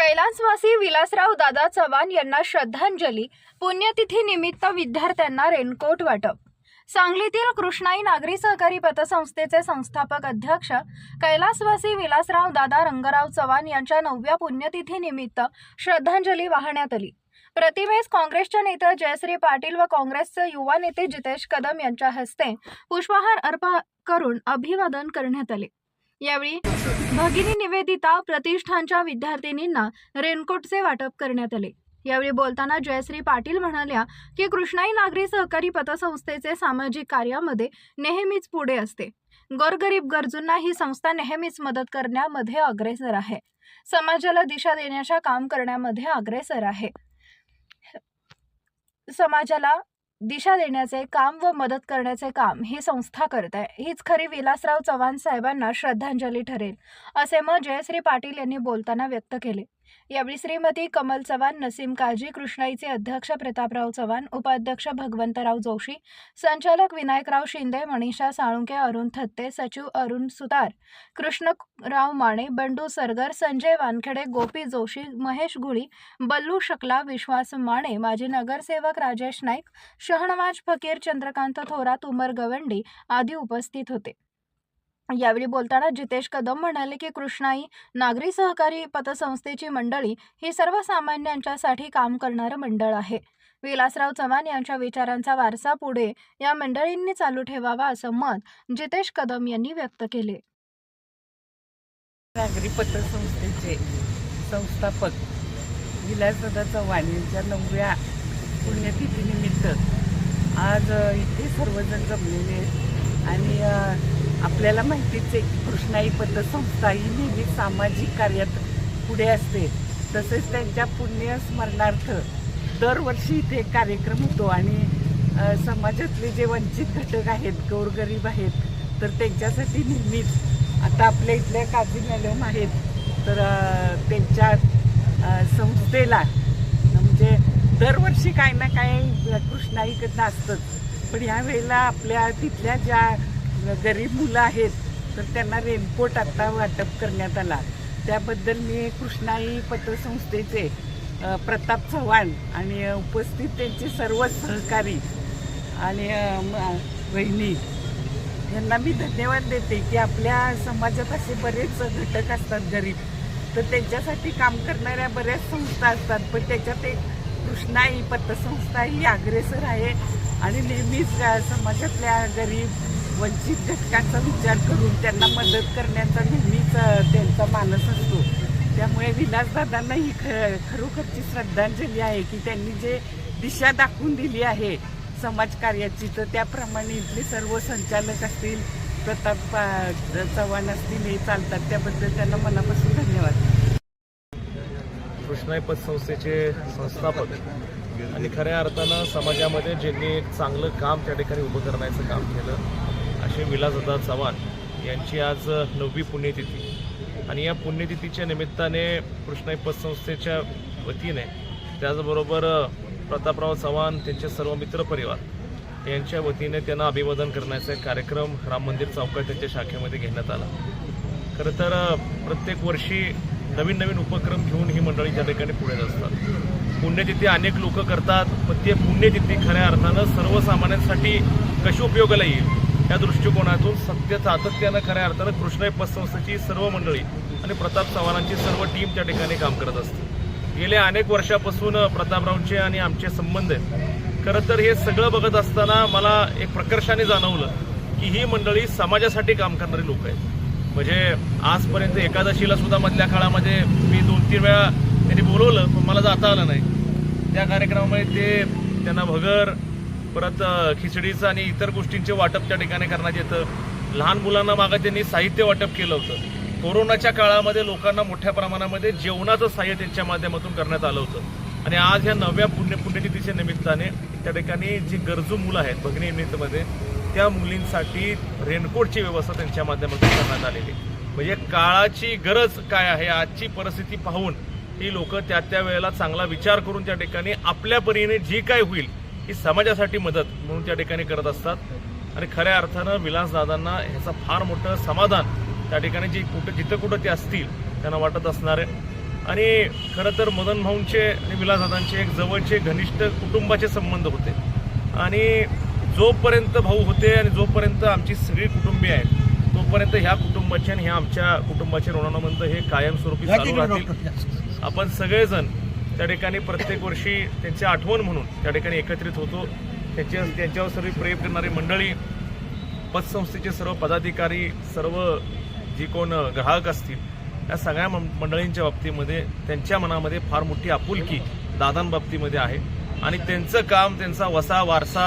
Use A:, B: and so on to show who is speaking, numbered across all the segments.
A: कैलासवासी विलासराव दादा चव्हाण यांना श्रद्धांजली पुण्यतिथी निमित्त विद्यार्थ्यांना रेनकोट वाटप. सांगलीतील कृष्णाई नागरी सहकारी पतसंस्थेचे संस्थापक अध्यक्ष कैलासवासी विलासराव दादा रंगराव चव्हाण यांच्या नवव्या पुण्यतिथीनिमित्त श्रद्धांजली वाहण्यात आली. प्रतिमेस काँग्रेसच्या नेत्या जयश्री पाटील व काँग्रेसचे युवा नेते जितेश कदम यांच्या हस्ते पुष्पहार अर्पण करून अभिवादन करण्यात आले. यावेळी भगिनी निवेदिता प्रतिष्ठानच्या विद्यार्थिनींना रेनकोटचे वाटप करण्यात आले. यावेळी बोलताना जयश्री पाटील म्हणाल्या की कृष्णाई नागरी सहकारी पतसंस्थेचे सामाजिक कार्यामध्ये नेहमीच पुढे असते. गोरगरीब गरजूंना ही संस्था नेहमीच मदत करण्यामध्ये अग्रेसर आहे. समाजाला दिशा देण्याच्या काम करण्यामध्ये अग्रेसर आहे. समाजाला दिशा देण्याचे काम व मदत करण्याचे काम ही संस्था करत आहे. हीच खरी विलासराव चव्हाण साहेबांना श्रद्धांजली ठरेल असे मत जयश्री पाटील यांनी बोलताना व्यक्त केले. यावेळी श्रीमती कमल चव्हाण नसीम काजी कृष्णाईचे अध्यक्ष प्रतापराव चव्हाण उपाध्यक्ष भगवंतराव जोशी संचालक विनायकराव शिंदे मनीषा साळुंके अरुण थत्ते सचिव अरुण सुतार कृष्णराव माने बंडू सरगर संजय वानखेडे गोपी जोशी महेश गुळी बल्लू शकला विश्वास माने माजी नगरसेवक राजेश नाईक शहनवाज फकीर चंद्रकांत थोरात उमर गवंडी आदी उपस्थित होते. यावेळी बोलताना जितेश कदम म्हणाले की कृष्णाई नागरी सहकारी पतसंस्थेची मंडळी ही सर्वसामान्यांच्यासाठी काम करणारं मंडळ आहे. विलासराव चव्हाण यांच्या विचारांचा वारसा पुढे या मंडळींनी चालू ठेवावा असं मत जितेश कदम यांनी व्यक्त केले.
B: नागरी पतसंस्थेचे संस्थापक विलासदादा चव्हाण यांच्या नवव्या पुण्यतिथीनिमित्त आज इथे सर्वजण जमलेले आहेत. आणि आपल्याला माहितीच आहे की कृष्णाई पतसंस्था ही नेहमी सामाजिक कार्यात पुढे असते. तसेच त्यांच्या पुण्य स्मरणार्थ दरवर्षी इथे एक कार्यक्रम होतो आणि समाजातले जे वंचित घटक आहेत गोरगरीब आहेत तर त्यांच्यासाठी नेहमीच आता आपल्या इथल्या काजी मॅडम आहेत तर त्यांच्या संस्थेला म्हणजे दरवर्षी काय ना काय कृष्णाईकडनं असतंच. पण ह्या वेळेला आपल्या तिथल्या ज्या गरीब मुलं आहेत तर त्यांना रेनकोट आत्ता वाटप करण्यात आला. त्याबद्दल मी कृष्णाई पतसंस्थेचे प्रताप चव्हाण आणि उपस्थित त्यांचे सर्व सहकारी आणि बहिणी यांना मी धन्यवाद देते की आपल्या समाजात असे बरेच घटक असतात गरीब. तर त्यांच्यासाठी काम करणाऱ्या बऱ्याच संस्था असतात पण त्याच्यात एक कृष्णाई पतसंस्था ही अग्रेसर आहे आणि नेहमीच समाजातल्या गरीब वंचित घटकांचा विचार करून त्यांना मदत करण्याचा नेहमीच त्यांचा मानस असतो. त्यामुळे विलासदादांना ही ख खरोखरची श्रद्धांजली आहे की त्यांनी जे दिशा दाखवून दिली आहे समाजकार्याची तर त्याप्रमाणे इथले सर्व संचालक असतील प्रताप चव्हाण असतील हे चालतात. त्याबद्दल त्यांना मनापासून धन्यवाद.
C: कृष्णाई पतसंस्थेचे संस्थापक आणि खऱ्या अर्थानं समाजामध्ये ज्यांनी एक चांगलं काम त्या ठिकाणी उभं करण्याचं काम केलं असे विलासदादा चव्हाण यांची आज नववी पुण्यतिथी. आणि या पुण्यतिथीच्या निमित्ताने कृष्णाई पतसंस्थेच्या वतीने त्याचबरोबर प्रतापराव चव्हाण त्यांचे सर्व मित्रपरिवार यांच्या वतीने त्यांना अभिवादन करण्याचा एक कार्यक्रम राम मंदिर चौकात त्यांच्या शाखेमध्ये घेण्यात आला. खरं तर प्रत्येक वर्षी नवीन नवीन उपक्रम घेऊन ही मंडळी त्या ठिकाणी पुढे असतात पुण्यतिथी अनेक लोक करतात पण ते पुण्यतिथी खऱ्या अर्थानं सर्वसामान्यांसाठी कशी उपयोगाला येईल? या दृष्टिकोनातून सत्य सातत्यानं खऱ्या अर्थानं कृष्णाई पतसंस्थेची सर्व मंडळी आणि प्रताप चव्हाणांची सर्व टीम त्या ठिकाणी काम करत असते. गेल्या अनेक वर्षापासून प्रतापरावचे आणि आमचे संबंध आहेत. खरं तर हे सगळं बघत असताना मला एक प्रकर्षाने जाणवलं की ही मंडळी समाजासाठी काम करणारी लोक आहेत. म्हणजे आजपर्यंत एकादशीला सुद्धा मधल्या काळामध्ये मी दोन तीन वेळा त्यांनी बोलवलं पण मला जाता आलं नाही. त्या कार्यक्रमामध्ये ते त्यांना भगर परत खिचडीचं आणि इतर गोष्टींचे वाटप त्या ठिकाणी करण्यात येतं. लहान मुलांना मागं त्यांनी साहित्य वाटप केलं होतं. कोरोनाच्या काळामध्ये लोकांना मोठ्या प्रमाणामध्ये जेवणाचं साह्य त्यांच्या माध्यमातून करण्यात आलं होतं. आणि आज ह्या नव्या पुण्य पुण्यतिथीच्या निमित्ताने त्या ठिकाणी जी गरजू मुलं आहेत भगिनी निमित्तमध्ये त्या मुलींसाठी रेनकोटची व्यवस्था त्यांच्या माध्यमातून करण्यात आलेली. म्हणजे काळाची गरज काय आहे आजची परिस्थिती पाहून ही लोक त्या त्या वेळेला चांगला विचार करून त्या ठिकाणी आपल्या परीने जी काय होईल ही समाजासाठी मदत म्हणून त्या ठिकाणी करत असतात. आणि खऱ्या अर्थानं विलासदादांना ह्याचं फार मोठं समाधान त्या ठिकाणी जी कुठं जिथं कुठं ते असतील त्यांना वाटत असणार आहे. आणि खरं तर मदन भाऊंचे आणि विलासदादांचे एक जवळचे घनिष्ठ कुटुंबाचे संबंध होते. आणि जोपर्यंत भाऊ होते आणि जोपर्यंत आमची सगळी कुटुंबीय आहेत तोपर्यंत ह्या कुटुंबाचे आणि ह्या आमच्या कुटुंबाचे ऋणानुबंध हे कायमस्वरूपी चालू राहतील. आपण सगळेजण त्या ठिकाणी प्रत्येक वर्षी त्यांची आठवण म्हणून त्या ठिकाणी एकत्रित होतो. त्यांच्या त्यांच्यावर सर्व प्रेम करणारी मंडळी पतसंस्थेचे सर्व पदाधिकारी सर्व जी कोण ग्राहक असतील या सगळ्या मंडळींच्या बाबतीमध्ये त्यांच्या मनामध्ये फार मोठी आपुलकी दादांबाबतीमध्ये आहे. आणि त्यांचं काम त्यांचा वसा वारसा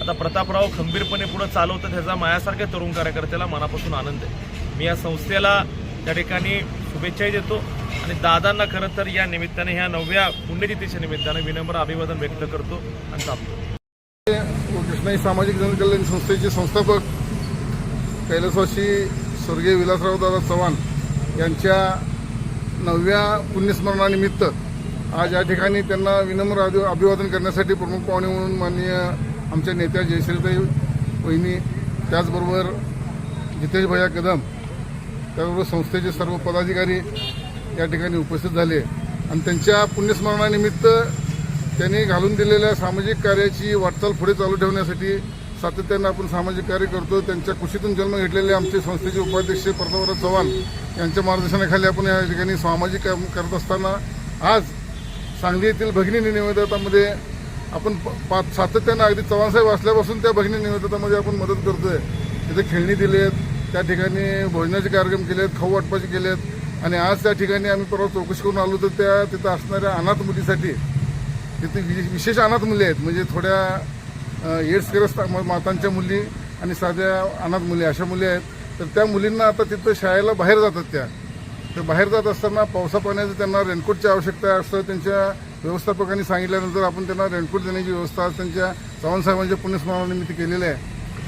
C: आता प्रतापराव खंबीरपणे पुढे चालवतं त्याचा मायासारख्या तरुण कार्यकर्त्याला मनापासून आनंद आहे. मी या संस्थेला त्या ठिकाणी शुभेच्छाही देतो. आणि दादांना खरं तर या निमित्ताने ह्या नवव्या पुण्यतिथीच्या निमित्ताने विनम्र अभिवादन व्यक्त करतो आणि थांबतो.
D: कृष्णाई सामाजिक जनकल्याण संस्थेचे संस्थापक कैलासवासी स्वर्गीय विलासराव दादा चव्हाण यांच्या नवव्या पुण्यस्मरणानिमित्त आज या ठिकाणी त्यांना विनम्र अभिवादन करण्यासाठी प्रमुख पाहुणे म्हणून माननीय आमच्या नेत्या जयश्रीताई वहिनी त्याचबरोबर जितेश भैया कदम त्याचबरोबर संस्थेचे सर्व पदाधिकारी या ठिकाणी उपस्थित झाले. आणि त्यांच्या पुण्यस्मरणानिमित्त त्यांनी घालून दिलेल्या सामाजिक कार्याची वाटचाल पुढे चालू ठेवण्यासाठी सातत्यानं आपण सामाजिक कार्य करतो त्यांच्या कुशीतून जन्म घेतलेले आमचे संस्थेचे उपाध्यक्ष प्रतापराव चव्हाण यांच्या मार्गदर्शनाखाली आपण या ठिकाणी सामाजिक काम करत असताना आज सांगली येथील भगिनी निवेदतामध्ये आपण प- पा- सातत्यानं अगदी चव्हाणसाहेब असल्यापासून त्या भगिनी निवेदतामध्ये आपण मदत करतोय. तिथे खेळणी दिलेत त्या ठिकाणी भोजनाचे कार्यक्रम केलेत खाऊ वाटपाचे केलेत. आणि आज त्या ठिकाणी आम्ही परवा चौकशी करून आलो तर त्या तिथं असणाऱ्या अनाथ मुलीसाठी तिथे विशेष अनाथ मुली आहेत. म्हणजे थोड्या एड्सग्रस्त म- मातांच्या मुली आणि साध्या अनाथ मुली अशा मुली आहेत. तर त्या मुलींना आता तिथं शाळेला बाहेर जातात त्या. तर बाहेर जात असताना पावसा पाण्याचं त्यांना रेनकोटची आवश्यकता असं त्यांच्या व्यवस्थापकांनी सांगितल्यानंतर आपण त्यांना रेनकोट देण्याची व्यवस्था आज त्यांच्या चव्हाणसाहेबांच्या पुण्यस्मरणानिमित्त केलेली आहे.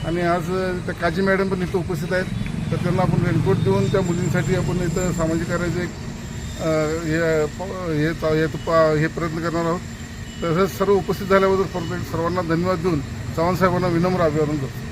D: आणि आज त्या काजी मॅडम पण इथं उपस्थित आहेत. तर त्यांना आपण रेनकोट देऊन त्या मुलींसाठी आपण इथं सामाजिक कार्याचे एक हे हे हे पा- हे प्रयत्न करणार आहोत. तसंच सर्व उपस्थित झाल्याबद्दल परत एक सर्वांना धन्यवाद देऊन चव्हाण साहेबांना विनम्र अभिवादन करतो.